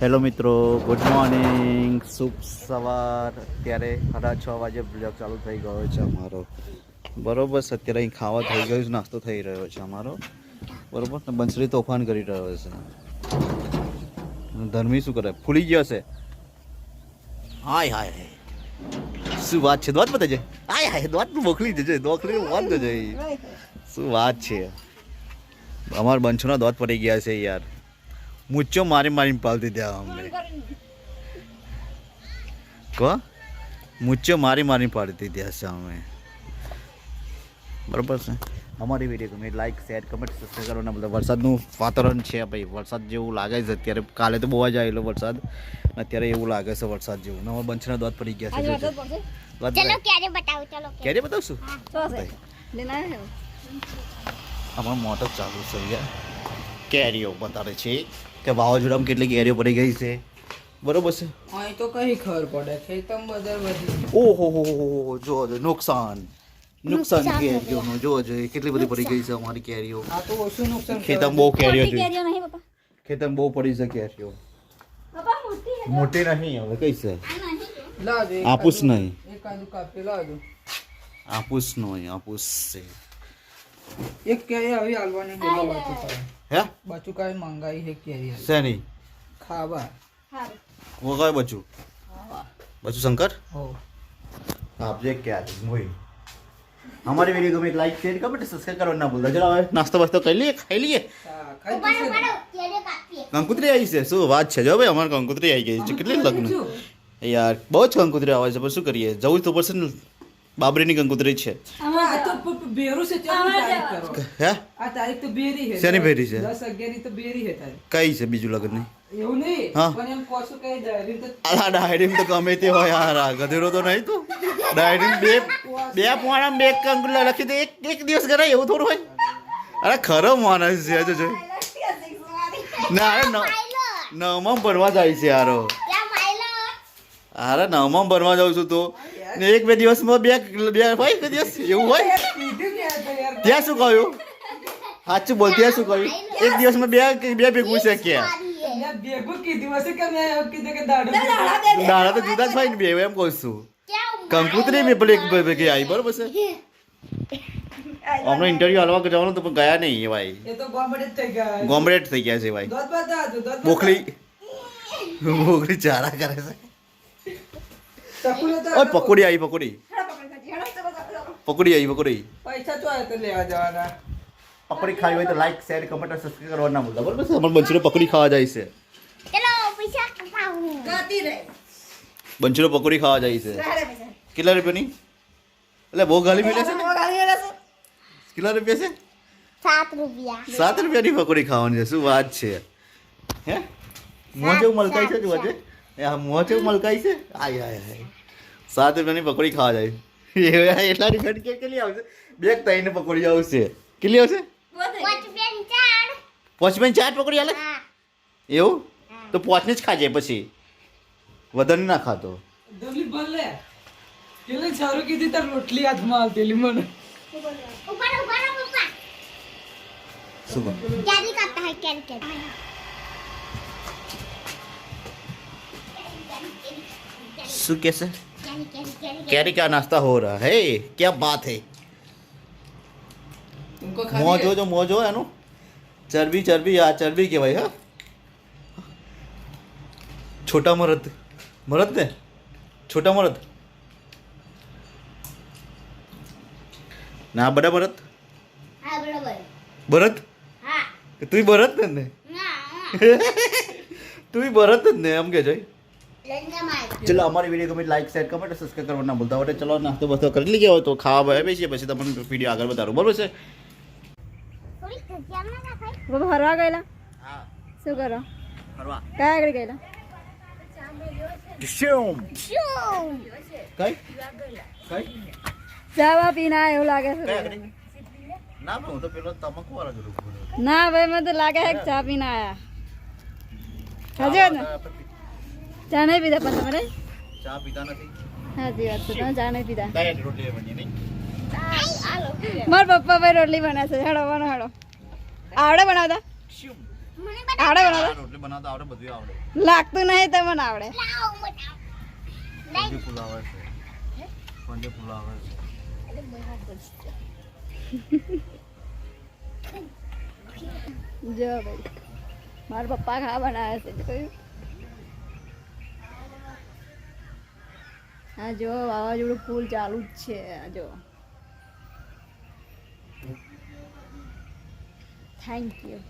Hello મિત્રો, good morning. શુભ સવાર. અત્યારે સાડા છ વાગે બ્લોગ ચાલુ થઈ ગયો છે અમારો. બરોબર છે, અત્યારે અહીં ખાવા થઈ ગયું છે, નાસ્તો થઈ રહ્યો છે અમારો. બરોબર, ને બંસરી તોફાન કરી રહ્યો છે. ધર્મી શું કરે? ફૂલી ગયો છે. હાય હાય હાય. શું વાત છે? દોત બતાજે. હાય હાય દ્વાત મોકલી જજે મોકલી વાત જજે શું વાત છે? અમાર બંછોના દોત પડી ગયા છે યાર. મુચ્ચો મારી મારીને પાલતી ત્યાં અમને કહો મુચ્ચો મારી મારીને પાડતી ત્યાં છે અમે. બરોબર છે. અમારી વીડિયો ગમે લાઈક શેર કમેન્ટ સબસ્ક્રાઈબ કરવાના બધા વરસાદનું વાતાવરણ છે ભાઈ. વરસાદ જેવું લાગે છે. અત્યારે કાલે તો બહુ જ આવેલો વરસાદ. અત્યારે એવું લાગે છે વરસાદ જેવું. નવા અમારા બંછના દોત પડી ગયા છે. ચલો પડી- ક્યારે બતાવો? ચલો ક્યારે? બતાવશું? ચોસે લેના હે. અમારો મોટર ચાલુ છે યાર કેરીઓ બતાડે છે કે વાવાઝોડામાં કેટલી કેરીઓ પડી ગઈ છે. બરોબર છે? અહીં તો કઈ ખબર પડે ખેતમ બજાર વધી ઓહો હો હો હો જો નુકસાન. નુકસાન કેરીઓનું જો જો કેટલી બધી પડી ગઈ છે અમારી કેરીઓ. આ તો ઓછું નુકસાન ખેતમ બહુ કેરીઓ જોઈ નહીં પપ્પા? ખેતરમાં બહુ પડી છે કેરીઓ. પપ્પા મોટી મોટી નહીં હવે કઈ છે? આપુસ નહીં. આપુસ નહીં આપુસ છે. એક કેરી આવી હાલવાની છે લો બાચુ કાંઈ. હે બાચુ કાંઈ મંગાઈ છે કેરી આવી. શેની ખાવા વો કયો બચું બચું શંકર હો આપજે ક્યારે મોઈ અમારી વીડિયો ગમે લાઈક શેર કમેન્ટ સબસ્ક્રાઇબ કરવાનું ના ભૂલતા ચલો હવે નાસ્તો વાસ્તો કરી લઈએ ખાઈ લઈએ હા, ખાઈ ઉપાડો જશે. ઉપાડો ક્યારે કાપીએ કંકુતરી આવી છે શું વાત છે જો ભાઈ અમારે કંકુતરી આવી ગઈ છે કેટલી લગ્ન શું? યાર બહુ જ કંકુતરી આવે છે પણ શું કરીએ જવું જ તો પડશે ને બાબરીની કંકુતરી છે આ તો પ- પ- બેરું છે ચાલો તારીખ કરો. હે? આ તારીખ તો બેરી છે. શેની બેરી છે? તો બેરી કઈ છે બીજું લગ્નની? એવું નહીં હા. પણ એમ કોશું કઈ ડાયરી તો અલા ડાયરીમાં તો ગમે તે હોય યાર આ ગધેડો તો નહીં તો. ડાયરી બે બે પોણા બે કંકુલા લખી દે એક એક દિવસ કરાય એવું થોડું હોય. અરે ખરો માણસ છે જો જો ના અરે ન- નવમાં ભરવા જાય છે યારો અરે નવમાં ભરવા જાઉં છું તો ને એક બે દિવસમાં બે બે હોય બે દિવસ? એવું હોય? કે ત્યાં શું કહ્યું? સાચું બોલ ત્યાં શું કહ્યું? એક દિવસમાં બે બે ભેગું છે કે? મેં ભેગું કીધું હશે કે મેં એવું કીધું કે દાડો તો જુદા જ હોય ને બે એમ કહું છું. કંકુતરી મેં પેલી એક ભેગી આવી બરોબર છે? હમણાં ઇન્ટરવ્યુ હાલવા જવાનું તો પણ ગયા નહીં એ ભાઈ. એ તો ગોમડે જ થઈ ગયા. ગોમરેટ થઈ ગયા છે ભાઈ. બોખલી બોખલી ચારા કરે છે. ઓય પકોડી આવી પકોડી. પકોડી આવી પકોડી. પૈસા તો આવે તો લેવા જવાના. પકોડી ખાવી હોય તો લાઈક શેર કમેન્ટ અને સબસ્ક્રાઇબ કરવા ના ભૂલતા બરાબર છે? અમાર બંચીનો પકોડી ખાવા જાય છે. ચલો પૈસા કપાવું બંચીનો પકોડી ખાવા જાય છે. કેટલા રૂપિયાની? એટલે બહુ ગાલી મળે છે ને? કેટલા રૂપિયા છે? સાત રૂપિયા. સાત રૂપિયાની પકોડી ખાવાની છે શું વાત છે? હે? મોં મળતા છે જોવા છે એ આ મોં જેવું મલકાઈ છે? આય આય આય. સાત રૂપિયાની પકોડી ખાવા જાય. એ એટલા રૂપિયાની કે કેટલી આવશે? બે ત્રણ પકોડી આવશે. કેટલી આવશે? પોચમેન ચાર પાંચ રૂપિયાની ચાર પકોડી આલે? એવું? તો પોચને જ ખાજે પછી. વધારે ના ખાતો. ડોલી સારું કીધી તાર રોટલી હાથમાં આવતી મને. શું હોય ક્યારે ક્યારે શું કહેશે ક્યારે ક્યારે ક્યારે कैरी का नाश्ता हो रहा है क्या बात है तुमको મોં ખાલી જો જો મોં જો એનું ચરબી ચરબી આ ચરબી કહેવાય હા છોટા મરદ મરદ ને છોટા મરદ ના બડા મરદ હા બરોબર ભરત હા તું ભરત ને ને ના હા. તું ભરત જ ને એમ કે જોઈ લઈને માર ચલો અમારી વીડિયો ગમે લાઈક શેર કમેન્ટ સબસ્ક્રાઈબ કરવા ના ભૂલતા. હોય ચલો નાસ્તો બસ્તો કરી લઈએ. હોય તો ખાવા બે બેસીએ પછી તમને વીડિયો આગળ વધારું. બરોબર છે? બાબા ફરવા ગયેલા? હા. શું કરો? ફરવા. કયા આગળ ગયેલા? શું શું કઈ? કઈ? ચાવા પીના એવું લાગે છે. ના હું તો પેલો તમાકુ વાળા ના ભાઈ મને તો લાગે છે ચા પીના આયા. ને? ચા નહીં પીધા પણ તમારે ચા પીતા નથી. સાચી વાત છે તમે ચા નહીં પીધા. રોટલી બની નહીં? મારા પપ્પા ભાઈ રોટલી બનાવે છે હેડો બનો હેડો આવડે બનાવતા? આવડે બનાવતા? રોટલી બનાવતા આવડે બધું આવડે. લાગતું નહીં તમને આવડે? છે. છે. જો ભાઈ મારા પપ્પા ખા બનાવે છે જોયું? હા જો વાવાઝોડું ફૂલ ચાલુ જ છે આ જો. Thank you